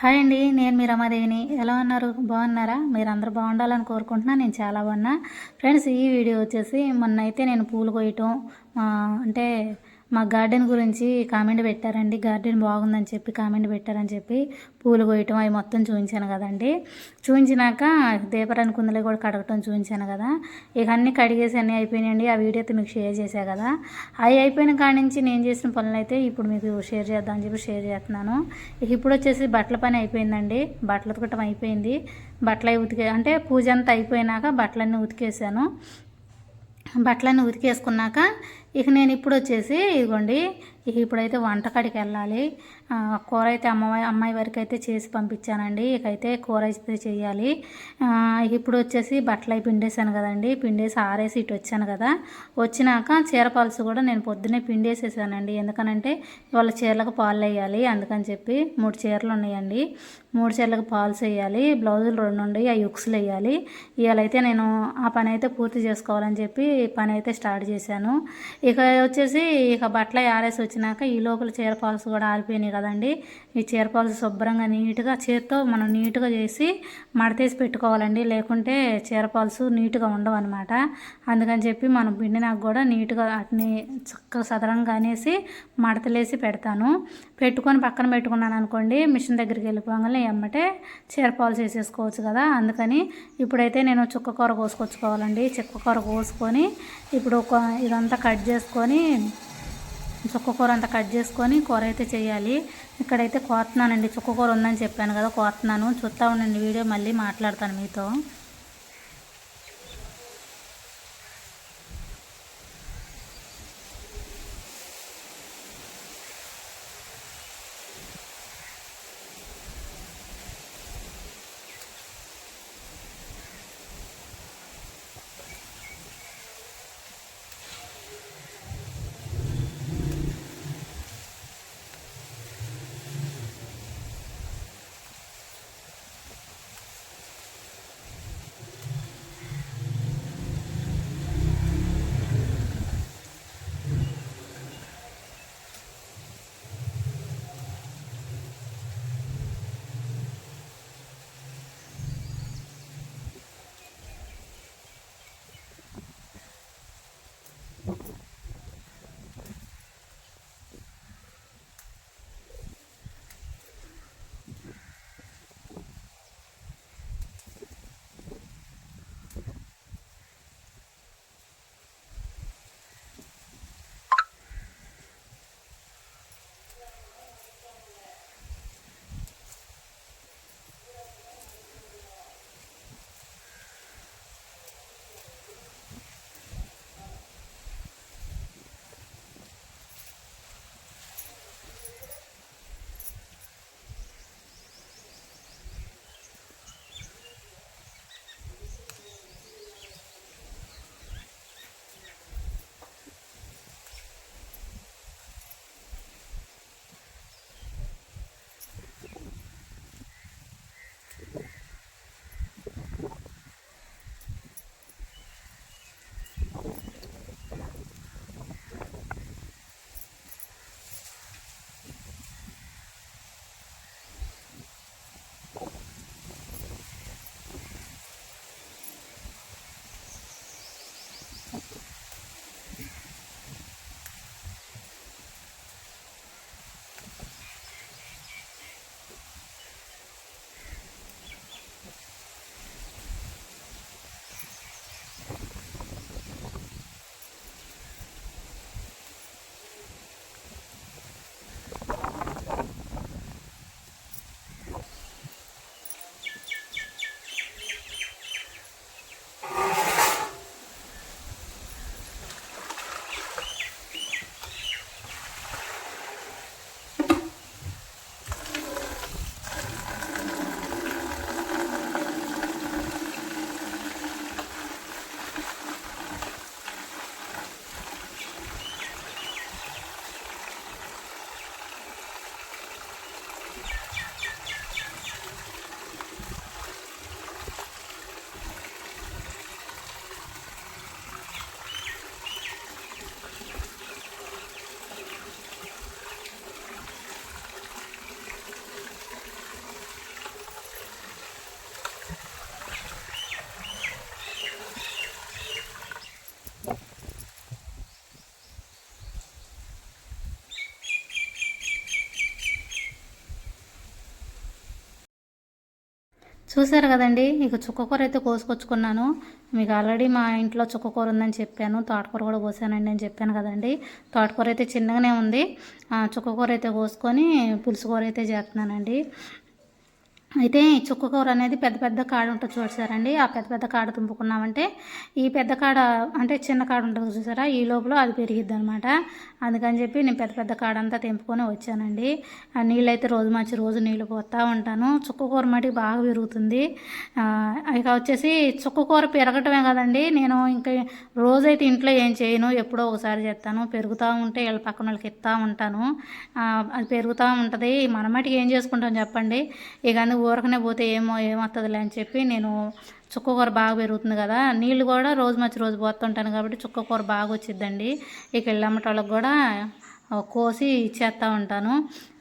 Hi అండి నేను మీ రమాదేవిని. ఎలా ఉన్నారు? బాగున్నారా? మీరు బాగుండాలని కోరుకుంటున్నా నేను చాలా బాగున్నా. ఫ్రెండ్స్ ఈ వీడియో వచ్చేసి మొన్న అయితే నేను పూలు కొయ్యటం అంటే మా గార్డెన్ గురించి కామెంట్ పెట్టారండి. గార్డెన్ బాగుందని చెప్పి కామెంట్ పెట్టారని చెప్పి పూలు కొయ్యటం అవి మొత్తం చూపించాను కదండి. చూపించినాక దీపరాని కుందలే కూడా కడగటం చూపించాను కదా. ఇక అన్నీ కడిగేసి అన్నీ అయిపోయినాయండి. ఆ వీడియో అయితే మీకు షేర్ చేశా కదా. అవి అయిపోయిన కాడి నుంచి నేను చేసిన పనులు అయితే ఇప్పుడు మీకు షేర్ చేద్దాం అని చెప్పి షేర్ చేస్తున్నాను. ఇక ఇప్పుడు వచ్చేసి బట్టల పని అయిపోయిందండి. బట్టలు ఉతకటం అయిపోయింది. బట్టలు అవి ఉతికే అంటే పూజ అంతా అయిపోయినాక బట్టలన్నీ ఉతికేసాను బట్టలన్నీ ఉతికేసుకున్నాక ఇక నేను ఇప్పుడు వచ్చేసి ఇదిగోండి ఇక ఇప్పుడైతే వంటకాడికి వెళ్ళాలి. ఆ, కూర అయితే అమ్మాయి అమ్మాయి వరకు అయితే చేసి పంపించానండి. ఇక అయితే కూర అయితే చేయాలి. ఇప్పుడు వచ్చేసి బట్టలు అయి పిండేసాను కదండి. పిండేసి ఆరేసి ఇటు వచ్చాను కదా. వచ్చినాక చీర పాలుసు కూడా నేను పొద్దున్నే పిండేసేసానండి. ఎందుకనంటే వాళ్ళ చీరలకు పాలు వేయాలి. అందుకని చెప్పి మూడు చీరలు ఉన్నాయండి. మూడు చీరలకు పాల్స్ వేయాలి. బ్లౌజులు రెండు ఉండి ఆ యుక్స్లు వేయాలి. ఇవాళైతే నేను ఆ పని అయితే పూర్తి చేసుకోవాలని చెప్పి పని అయితే స్టార్ట్ చేశాను. ఇక వచ్చేసి ఇక బట్టలు ఆరేసి వచ్చినాక ఈ లోపల చీర పాల్స్ కూడా ఆరిపోయినాయి కదండి. ఈ చీర పాల్స్ శుభ్రంగా నీట్గా చేత్తో మనం నీట్గా చేసి మడతేసి పెట్టుకోవాలండి. లేకుంటే చీర పాల్స్ నీట్గా ఉండవు అనమాట అందుకని చెప్పి మనం పిండినాక కూడా నీట్గా వాటిని చక్కగా సదరంగా అనేసి మడతలేసి పెడతాను. పెట్టుకొని పక్కన పెట్టుకున్నాను అనుకోండి మిషన్ దగ్గరికి వెళ్ళిపోగానే ఎమ్మటే చీర పాల్స్ వేసేసుకోవచ్చు కదా. అందుకని ఇప్పుడైతే నేను చుక్క కూర కోసుకొచ్చుకోవాలండి. చుక్క కూర కోసుకొని ఇప్పుడు ఒక ఇదంతా కట్ చేసుకొని చుక్కకూర అంతా కట్ చేసుకొని కూర అయితే చేయాలి. ఇక్కడైతే కోతున్నానండి చుక్కకూర ఉందని చెప్పాను కదా కోతున్నాను చూస్తా ఉండండి వీడియో మళ్ళీ మాట్లాడతాను మీతో. చూసారు కదండి ఇక చుక్కకూర అయితే కోసుకొచ్చుకున్నాను. మీకు ఆల్రెడీ మా ఇంట్లో చుక్కకూర ఉందని చెప్పాను తోటకూర కూడా కోసానండి అని చెప్పాను కదండి. తోటకూర అయితే చిన్నగానే ఉంది. ఆ, చుక్కకూర అయితే కోసుకొని పులుసు కూర అయితే చేస్తున్నానండి. అయితే చుక్క కూర అనేది పెద్ద పెద్ద కాడ ఉంటుంది చూసారండి ఆ పెద్ద పెద్ద కాడ తుంపుకున్నామంటే ఈ పెద్ద కాడ అంటే చిన్న కాడ ఉంటుంది చూసారా ఈ లోపల అది పెరిగిద్ది అనమాట అందుకని చెప్పి నేను పెద్ద పెద్ద కాడ అంతా తెంపుకొని వచ్చానండి. ఆ నీళ్ళు అయితే రోజు మంచి రోజు నీళ్ళు పోతూ ఉంటాను. చుక్క కూర మటుకు బాగా పెరుగుతుంది. ఇక వచ్చేసి చుక్క కూర పెరగటమే కదండి. నేను ఇంకా రోజైతే ఇంట్లో ఏం చేయను ఎప్పుడో ఒకసారి చేస్తాను. పెరుగుతూ ఉంటే వీళ్ళ పక్కన వాళ్ళకి ఇస్తూ ఉంటాను. అది పెరుగుతూ ఉంటుంది. మన మటుకు ఏం చేసుకుంటాం చెప్పండి. ఇక అందుకు ఊరకనే పోతే ఏమో ఏమవుతుందిలే అని చెప్పి నేను చుక్కకూర బాగా పెరుగుతుంది కదా నీళ్ళు కూడా రోజు మంచి రోజు పోతుంటాను కాబట్టి చుక్కకూర బాగా వచ్చిద్దండి. ఇక వెళ్ళమ్మటోళ్ళకి కూడా కోసి ఇచ్చేస్తూ ఉంటాను.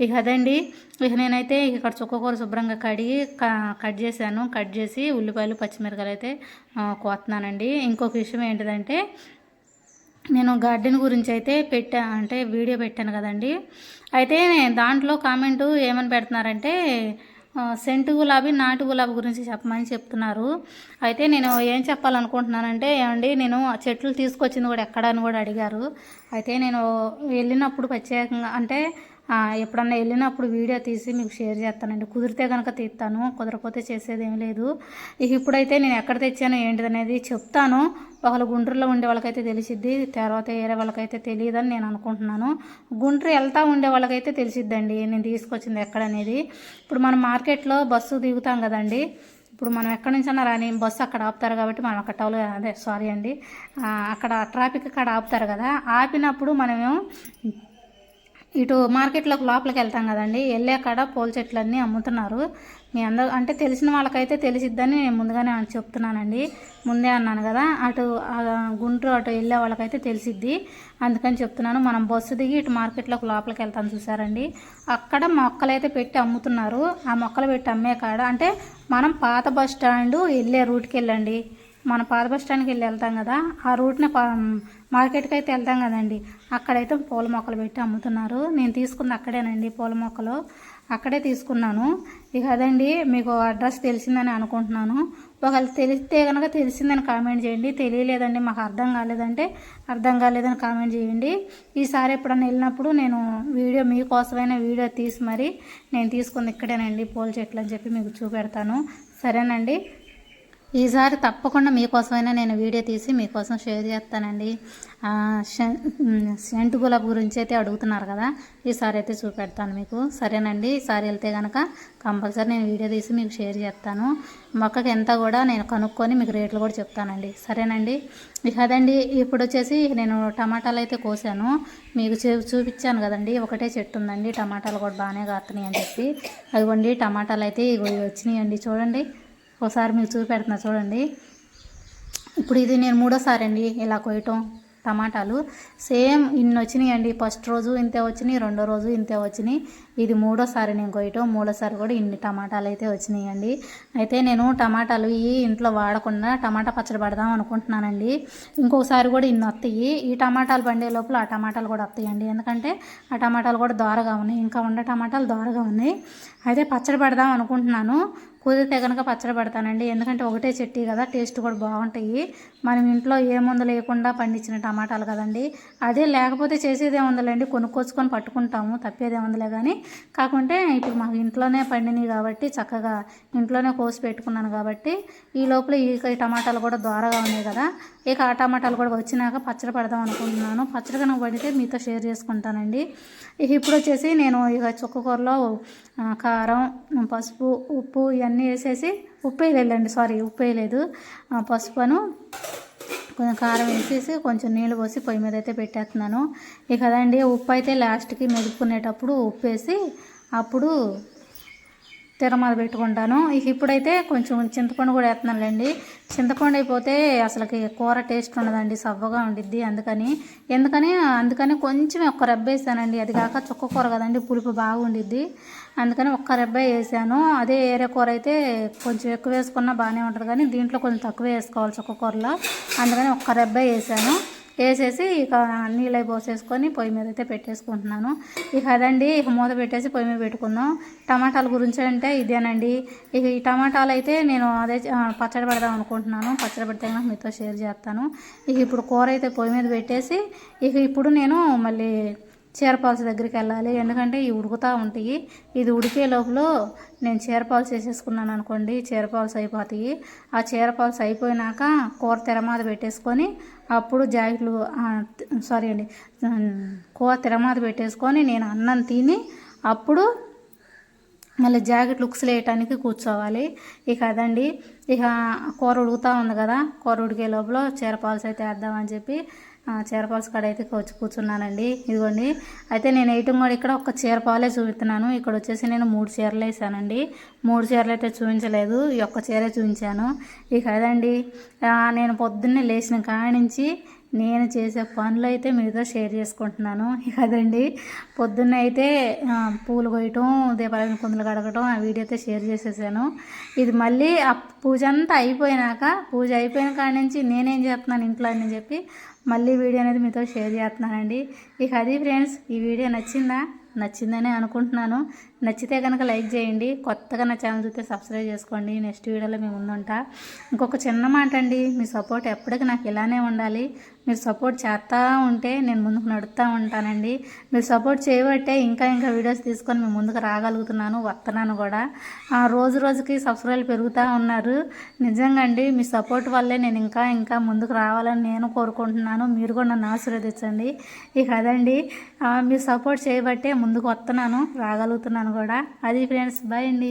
ఇక అదండి ఇక నేనైతే ఇక్కడ చుక్కకూర శుభ్రంగా కడిగి క- కట్ చేశాను. కట్ చేసి ఉల్లిపాయలు పచ్చిమిరకాయలు అయితే ఆ, కోస్తున్నానండి ఇంకొక విషయం ఏంటిదంటే నేను గార్డెన్ గురించి అయితే పెట్టా అంటే వీడియో పెట్టాను కదండి. అయితే దాంట్లో కామెంట్ ఏమని పెడుతున్నారంటే సెంటు గులాబీ నాటు గులాబీ గురించి చెప్పమని చెప్తున్నారు. అయితే నేను ఏం చెప్పాలనుకుంటున్నానంటే ఏమండి నేను ఆ చెట్లు తీసుకొచ్చింది కూడా ఎక్కడ అని కూడా అడిగారు. అయితే నేను వెళ్ళినప్పుడు ప్రత్యేకంగా అంటే ఎప్పుడన్నా వెళ్ళినప్పుడు వీడియో తీసి మీకు షేర్ చేస్తానండి. కుదిరితే కనుక తీస్తాను కుదరకపోతే చేసేది ఏం లేదు. ఇక ఇప్పుడైతే నేను ఎక్కడ తెచ్చాను ఏంటిదనేది చెప్తాను. ఒకళ్ళు గుంటూరులో ఉండే వాళ్ళకైతే తెలిసిద్ది తర్వాత వేరే వాళ్ళకైతే తెలియదని నేను అనుకుంటున్నాను. గుంటూరు వెళ్తా ఉండే వాళ్ళకైతే తెలిసిద్దండి నేను తీసుకొచ్చింది ఎక్కడనేది. ఇప్పుడు మనం మార్కెట్లో బస్సు దిగుతాం కదండి ఇప్పుడు మనం ఎక్కడి నుంచైనా రాని బస్సు అక్కడ ఆపుతారు కాబట్టి మనం అక్కడ టౌన్ అదే సారీ అండి అక్కడ ట్రాఫిక్ అక్కడ ఆపుతారు కదా ఆపినప్పుడు మనమేమో ఇటు మార్కెట్లోకి లోపలికి వెళ్తాం కదండి. వెళ్ళే కాడ పూల చెట్లన్నీ అమ్ముతున్నారు. మీ అందరూ అంటే తెలిసిన వాళ్ళకైతే తెలిసిద్దని నేను ముందుగానే చెప్తున్నానండి. ముందే అన్నాను కదా అటు గుంటూరు అటు వెళ్ళే వాళ్ళకైతే తెలిసిద్ది. అందుకని చెప్తున్నాను మనం బస్సు దిగి ఇటు మార్కెట్లోకి లోపలికి వెళ్తాం చూసారండి అక్కడ మొక్కలైతే పెట్టి అమ్ముతున్నారు. ఆ మొక్కలు పెట్టి అమ్మే కాడ అంటే మనం పాత బస్ స్టాండ్ వెళ్ళే రూట్కి వెళ్ళండి. మన పాత బస్ స్టాండ్కి వెళ్ళి వెళ్తాం కదా ఆ రూట్ని పా మార్కెట్కి అయితే వెళ్తాం కదండి. అక్కడైతే పూల మొక్కలు పెట్టి అమ్ముతున్నారు. నేను తీసుకుంది అక్కడేనండి పూల మొక్కలు. అక్కడే తీసుకున్నాను. ఇక అదండి మీకు అడ్రస్ తెలిసిందని అనుకుంటున్నాను. ఒకవేళ తెలిస్తే కనుక తెలిసిందని కామెంట్ చేయండి. తెలియలేదండి మాకు అర్థం కాలేదంటే అర్థం కాలేదని కామెంట్ చేయండి. ఈసారి ఎప్పుడన్నా వెళ్ళినప్పుడు నేను వీడియో మీకోసమైనా వీడియో తీసి మరి నేను తీసుకుంది ఇక్కడేనండి పూల చెట్లు అని చెప్పి మీకు చూపెడతాను. సరేనండి. ఈసారి తప్పకుండా మీకోసమైనా నేను వీడియో తీసి మీకోసం షేర్ చేస్తానండి. ఆ, సెంటు గులాబ్ గురించి అయితే అడుగుతున్నారు కదా ఈసారి అయితే చూపెడతాను మీకు. సరేనండి ఈసారి వెళ్తే కనుక కంపల్సరీ నేను వీడియో తీసి మీకు షేర్ చేస్తాను. మొక్కకి ఎంత కూడా నేను కనుక్కొని మీకు రేట్లు కూడా చెప్తానండి. సరేనండి ఇక అదండి. ఇప్పుడు వచ్చేసి నేను టమాటాలు అయితే కోసాను. మీకు చూ చూపించాను కదండి ఒకటే చెట్టు ఉందండి టమాటాలు కూడా బాగానే కాస్తున్నాయి అని చెప్పి. అదిగోండి టమాటాలు అయితే ఇగో ఇవి వచ్చినాయండి చూడండి. ఒకసారి మీకు చూపెడుతున్నా చూడండి. ఇప్పుడు ఇది నేను మూడోసారి అండి ఇలా కొయ్యటం టమాటాలు. సేమ్ ఇన్ని వచ్చినాయి అండి. ఫస్ట్ రోజు ఇంతే వచ్చినాయి రెండో రోజు ఇంతే వచ్చినాయి. ఇది మూడోసారి నేను కొయ్యటం మూడోసారి కూడా ఇన్ని టమాటాలు అయితే వచ్చినాయి అండి. అయితే నేను టమాటాలు ఈ ఇంట్లో వాడకుండా టమాటా పచ్చడి పడదాం అనుకుంటున్నానండి. ఇంకొకసారి కూడా ఇన్ని వస్తాయి. ఈ టమాటాలు పండే లోపల ఆ టమాటాలు కూడా వస్తాయండి ఎందుకంటే ఆ టమాటాలు కూడా దోరగా ఉన్నాయి. ఇంకా ఉండే టమాటాలు దోరగా ఉన్నాయి. అయితే పచ్చడి పెడదాం అనుకుంటున్నాను. కుదిరితే కనుక పచ్చడి పెడతానండి. ఎందుకంటే ఒకటే చెట్టు కదా టేస్ట్ కూడా బాగుంటాయి. మనం ఇంట్లో ఏ మందు లేకుండా పండించిన టమాటాలు కదండి. అదే లేకపోతే చేసేదే ఉందలేండి కొనుక్కొచ్చుకొని పట్టుకుంటాము తప్పేదే ఉందిలే కానీ కాకుంటే ఇప్పుడు మాకు ఇంట్లోనే పండినాయి కాబట్టి చక్కగా ఇంట్లోనే కోసి పెట్టుకున్నాను కాబట్టి ఈ లోపల ఈ టమాటాలు కూడా దోరగా ఉన్నాయి కదా. ఇక ఆ టమాటాలు కూడా వచ్చినాక పచ్చడి పెడదాం అనుకుంటున్నాను. పచ్చడి కనుక పడితే మీతో షేర్ చేసుకుంటానండి. ఇక ఇప్పుడు వచ్చేసి నేను ఇక చుక్కకూరలో కారం పసుపు ఉప్పు ఇవన్నీ వేసేసి ఉప్పు వేయలేదండి సారీ ఉప్పు వేయలేదు. ఆ, పసుపును కొంచెం కారం వేసేసి కొంచెం నీళ్ళు పోసి పొయ్యి మీద అయితే పెట్టేస్తున్నాను. ఇక కదండి ఉప్పు అయితే లాస్ట్కి మెదుపుకునేటప్పుడు ఉప్పు వేసి అప్పుడు తిరమల పెట్టుకుంటాను. ఇప్పుడైతే కొంచెం చింతపండు కూడా వేస్తున్నానులేండి చింతపండు అయిపోతే అసలుకి కూర టేస్ట్ ఉండదండి సవ్వగా ఉండిద్ది అందుకని. ఎందుకని? అందుకని కొంచెం ఒక్క రెబ్బేసానండి అది కాక చుక్క కూర కదండి పులుపు బాగుండిద్ది అందుకని ఒక్క రెబ్బ వేసాను. అదే ఏరే కూర అయితే కొంచెం ఎక్కువ వేసుకున్నా బాగానే ఉంటుంది కానీ దీంట్లో కొంచెం తక్కువ వేసుకోవాలి చుక్క కూరలో. అందుకని ఒక్క రెబ్బ వేసాను. వేసేసి ఇక నీళ్ళు పోసేసుకొని పొయ్యి మీద అయితే పెట్టేసుకుంటున్నాను. ఇక అదండి ఇక మూత పెట్టేసి పొయ్యి మీద పెట్టుకుందాం టమాటాల గురించి అంటే ఇదేనండి. ఇక ఈ టమాటాలు అయితే నేను అదే పచ్చడి పెడదాం అనుకుంటున్నాను. పచ్చడి పెడితే కనుక మీతో షేర్ చేస్తాను. ఇక ఇప్పుడు కూర అయితే పొయ్యి మీద పెట్టేసి ఇక ఇప్పుడు నేను మళ్ళీ చీరపాల్స్ దగ్గరికి వెళ్ళాలి. ఎందుకంటే ఇవి ఉడుకుతూ ఉంటాయి. ఇది ఉడికే లోపల నేను చీరపాల్స్ వేసేసుకున్నాను అనుకోండి. చీరపాల్స్ అయిపోతాయి. ఆ చీరపాల్స్ అయిపోయినాక కూర తెరమాద పెట్టేసుకొని అప్పుడు జాకెట్లు సారీ అండి కూర తెరమాద పెట్టేసుకొని నేను అన్నం తిని అప్పుడు మళ్ళీ జాకెట్ లుక్స్ వేయటానికి కూర్చోవాలి. ఇక అదండి. ఇక కూర ఉడుకుతూ ఉంది కదా. కూర ఉడికే లోపల చీరపాల్స్ అయితే వేద్దామని చెప్పి చీరపాల్స్ కాడ అయితే వచ్చి కూర్చున్నానండి. ఇదిగోండి. అయితే నేను వేయటం కూడా ఇక్కడ ఒక చీరపాలే చూపిస్తున్నాను. ఇక్కడ వచ్చేసి నేను మూడు చీరలు వేసానండి. మూడు చీరలు అయితే చూపించలేదు. ఈ ఒక్క చీరే చూపించాను. ఇక అదండి. నేను పొద్దున్నే లేచిన కాడి నుంచి నేను చేసే పనులు అయితే మీతో షేర్ చేసుకుంటున్నాను. కదండి పొద్దున్న అయితే పూలు కొయ్యటం దీపావళి కుందులు కడగటం ఆ వీడియో అయితే షేర్ చేసేసాను. ఇది మళ్ళీ ఆ పూజ అంతా అయిపోయినాక పూజ అయిపోయిన కాడి నుంచి నేనేం చేస్తున్నాను ఇంట్లో అని చెప్పి మళ్ళీ వీడియో అనేది మీతో షేర్ చేస్తున్నానండి. ఇక అది ఫ్రెండ్స్ ఈ వీడియో నచ్చిందా? నచ్చిందనే అనుకుంటున్నాను. నచ్చితే కనుక లైక్ చేయండి. కొత్తగా నా ఛానల్ చూస్తే సబ్స్క్రైబ్ చేసుకోండి. నెక్స్ట్ వీడియోలో మేము ముందుంటా ఇంకొక చిన్న మాట అండి. మీ సపోర్ట్ ఎప్పటికీ నాకు ఇలానే ఉండాలి. మీరు సపోర్ట్ చేస్తూ ఉంటే నేను ముందుకు నడుస్తూ ఉంటానండి. మీరు సపోర్ట్ చేయబట్టే ఇంకా ఇంకా వీడియోస్ తీసుకొని మేము ముందుకు రాగలుగుతున్నాను వస్తున్నాను కూడా. రోజు రోజుకి సబ్స్క్రైబ్ పెరుగుతూ ఉన్నారు. నిజంగా అండి మీ సపోర్ట్ వల్లే నేను ఇంకా ఇంకా ముందుకు రావాలని నేను కోరుకుంటున్నాను. మీరు కూడా నన్ను ఆశీర్వదించండి. ఇక అదండి. మీరు సపోర్ట్ చేయబట్టే ముందుకు వస్తున్నాను రాగలుగుతున్నాను. కూడా. అది ఫ్రెండ్స్ బాయ్ అండి.